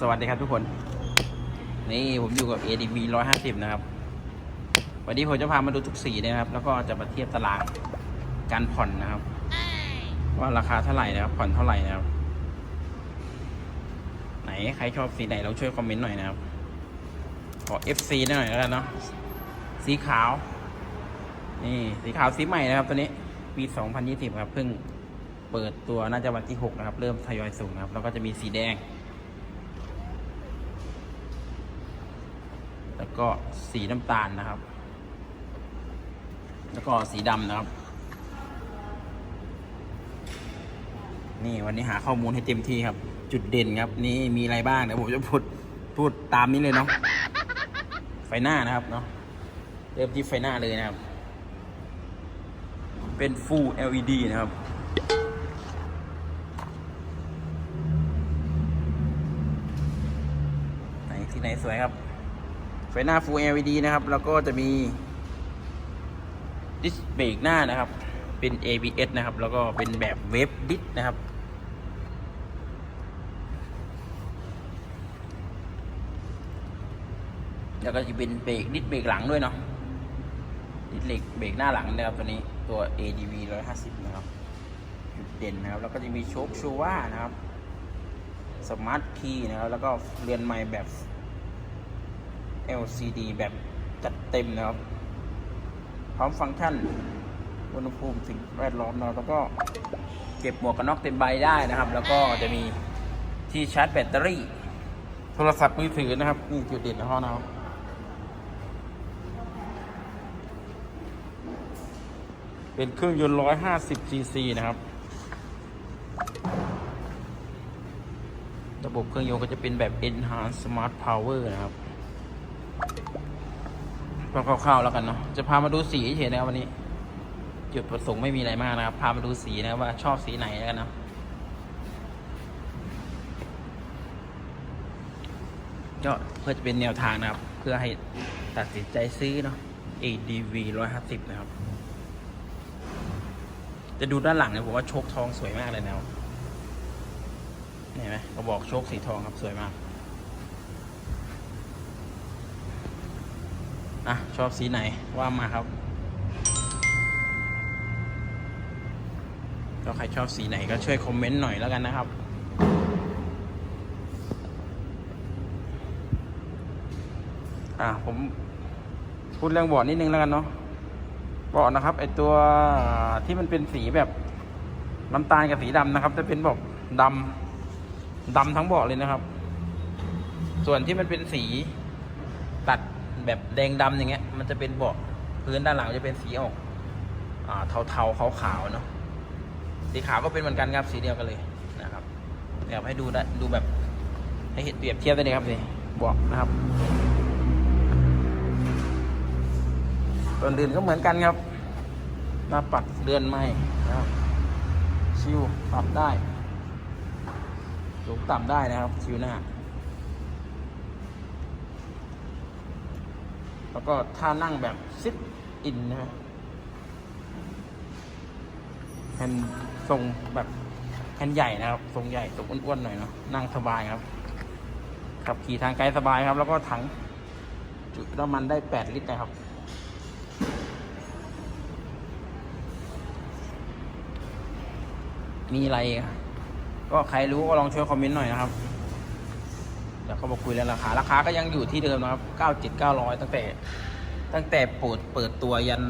สวัสดีครับทุกคน นี่ผมอยู่กับ ADV 150 นะครับ วันนี้ผมจะพามาดูทุกสีนะครับ แล้วก็จะมาเทียบตารางการผ่อนนะครับ ว่าราคาเท่าไหร่นะครับ ผ่อนเท่าไหร่นะครับ ไหนใครชอบสีไหนเราช่วยคอมเมนต์หน่อยนะครับ ขอ FC หน่อยแล้วกันเนาะ สีขาว นี่สีขาวสีใหม่นะครับ ตัวนี้ปี 2020 ครับ เพิ่งเปิดตัวน่าจะวันที่ 6 นะครับ เริ่มทยอยส่งนะครับ แล้วก็จะมีสีแดง แล้ว ก็สีน้ำตาลนะครับ แล้วก็สีดำนะครับ นี่วันนี้หาข้อมูลให้เต็มที่ครับ จุดเด่นครับ นี่มีอะไรบ้างเดี๋ยวผมจะพูดพูดตามนี้เลยเนาะไฟหน้านะครับเนาะเริ่มที่ไฟหน้าเลยนะครับ เป็น Full LED นะครับไหนที่ไหนสวยครับ ฟหน้า Full LED นะครับ แล้วก็จะมีดิสเบรกหน้านะครับ เป็น ABS นะครับ แล้วก็เป็นแบบเวฟดิสนะครับแล้วก็จะเป็นเบรกดิสเบรกหลังด้วยเนาะดิสเบรกเบรกหน้าหลังนะครับตัวนี้ตัว ADV 150 นะครับจุดเด่นนะครับ แล้วก็จะมีโชคชูว่านะครับสมาร์ทคีย์นะครับ แล้วก็เรือนไม้แบบ LCD แบบจัดเต็มนะครับ พร้อมฟังก์ชันอุณหภูมิสิ่งแวดล้อมเราแล้วก็เก็บหมวกกันน็อกเต็มใบได้นะครับ แล้วก็จะมีที่ชาร์จแบตเตอรี่ โทรศัพท์มือถือนะครับนี่จุดเด่นของเขานะครับเป็นเครื่องยนต์ 150 ซีซีนะครับ ระบบเครื่องยนต์ก็จะเป็นแบบ Enhanced Smart Power นะครับ ก็คร่าวๆแล้วกันเนาะจะพามาดูสีเฉยนะครับวันนี้ จุดประสงค์ไม่มีอะไรมากนะครับ พามาดูสีนะครับว่าชอบสีไหนแล้วกันเนาะก็เพื่อจะเป็นแนวทางนะครับ เพื่อให้ตัดสินใจซื้อเนาะ ADV 150 นะครับ จะดูด้านหลังเนี่ยผมว่าโชคทองสวยมากเลยนะครับเห็นไหมเราบอกโชคสีทองครับสวยมาก อะ ชอบสีไหนว่ามาครับก็ใครชอบสีไหนก็ช่วยคอมเมนต์หน่อยแล้วกันนะครับอะผมพูดเรื่องเบาะนิดนึงแล้วกันเนาะเบาะนะครับไอตัวที่มันเป็นสีแบบน้ำตาลกับสีดำนะครับ จะเป็นเบาะดำดำทั้งเบาะเลยนะครับ ส่วนที่มันเป็นสีตัด แบบแดงดำอย่างเงี้ย มันจะเป็นเบาะพื้นด้านหลังจะเป็นสีออกอ่าเทาๆขาวๆเนาะสีขาวก็เป็นเหมือนกันครับสีเดียวกันเลยนะครับเดี๋ยวให้ดูได้ดูแบบให้เห็นเปรียบเทียบได้เลยครับนี่เบาะนะครับตัวอื่นก็เหมือนกันครับหน้าปัดเดือนไม่นะครับชิวปรับได้สูงต่ำได้นะครับชิวหน้า แล้วก็ท่านั่งแบบซิทอินนะฮะแฮนทรงแบบแฮนใหญ่นะครับ ทรงใหญ่ทรงอ้วนๆหน่อยเนาะนั่งสบายครับ ขับขี่ทางไกลสบายครับ แล้วก็ถัง จุน้ำมันได้8ลิตรนะครับมีอะไร ก็ใครรู้ก็ลองช่วยคอมเมนต์หน่อยนะครับ เดี๋ยวเขาบอกคุยแล้วราคา ราคาก็ยังอยู่ที่เดิมนะครับ97 900ตั้งแต่ ตั้งแต่เปิดเปิดตัวยัน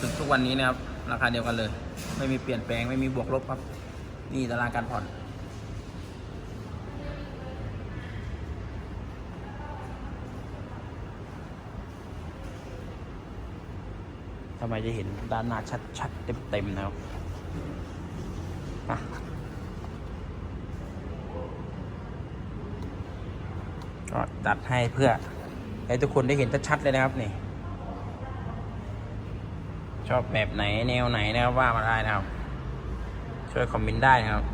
ถึงทุกวันนี้นะครับ ราคาเดียวกันเลย ไม่มีเปลี่ยนแปลงไม่มีบวกลบครับ นี่ตารางการผ่อนทำไมจะเห็นด้านหน้าชัดๆเต็มๆนะครับอะ ก็ตัดให้เพื่อให้ทุกคนได้เห็นชัดๆเลยนะครับนี่ ชอบแบบไหนแนวไหนนะครับว่ามาได้นะครับ ช่วยคอมเมนต์ได้นะครับ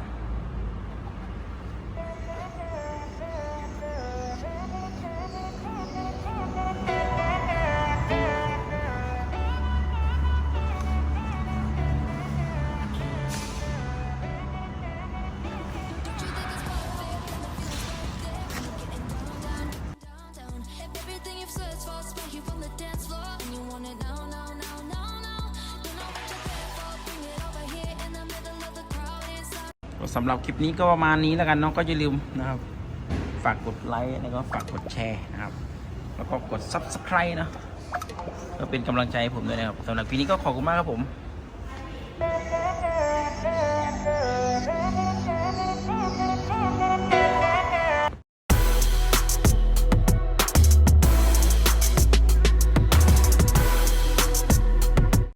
สำหรับคลิปนี้ก็ประมาณนี้แล้วกันเนาะก็อย่าลืมนะครับ ฝากกดไลค์แล้วก็ฝากกดแชร์นะครับ แล้วก็กด subscribe นะก็เป็นกำลังใจให้ผมด้วยนะครับสำหรับคลิปนี้ก็ขอบคุณมากครับผม